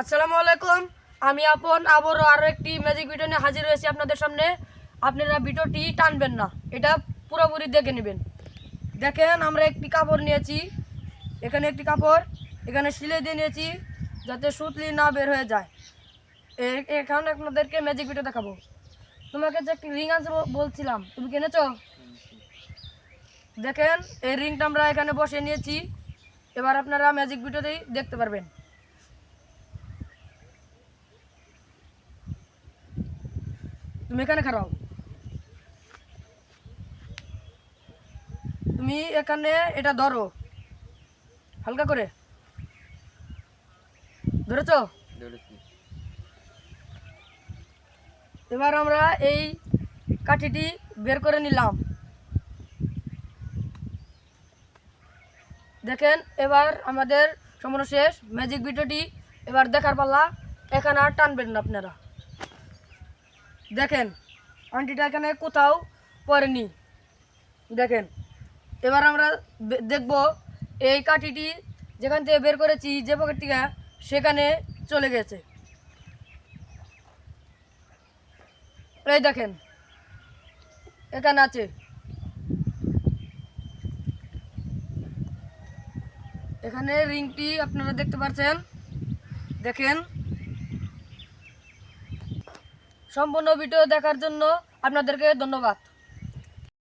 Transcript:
আসসালামু আলাইকুম। আমি আপন, আবারও আরও একটি ম্যাজিক ভিডিও নিয়ে হাজির হয়েছি আপনাদের সামনে। আপনারা ভিডিওটি টানবেন না, এটা পুরোপুরি দেখে নেবেন। দেখেন, আমরা একটি কাপড় নিয়েছি। এখানে একটি কাপড়, এখানে সিলে দিয়ে নিয়েছি, যাতে সুতলি না বের হয়ে যায়। এখন আপনাদেরকে ম্যাজিক ভিডিও দেখাবো। তোমাকে যে একটি রিং আছে বলছিলাম, তুমি কিনেছো? দেখেন, এই রিংটা আমরা এখানে বসে নিয়েছি। এবার আপনারা ম্যাজিক ভিডিওতেই দেখতে পারবেন। তুমি এখানে খারাও। তুমি এখানে এটা ধরো। হালকা করে। ধরেছ? এবার আমরা এই কাঠিটি বের করে নিলাম। দেখেন এবার আমাদের সম্পূর্ণ শেষ। ম্যাজিক ভিডিওটি এবার দেখার পাল্লা এখানে আর টানবেন না আপনারা। দেখেন, আন্টিটা এখানে কোথাও পড়েনি। দেখেন, এবার আমরা দেখব এই কাঠিটি যেখান থেকে বের করেছি, যে পকেট থেকে সেখানে চলে গেছে। এই দেখেন, এখানে আছে। এখানে রিংটি আপনারা দেখতে পাচ্ছেন। দেখেন সম্পূর্ণ ভিডিও দেখার জন্য আপনাদেরকে ধন্যবাদ।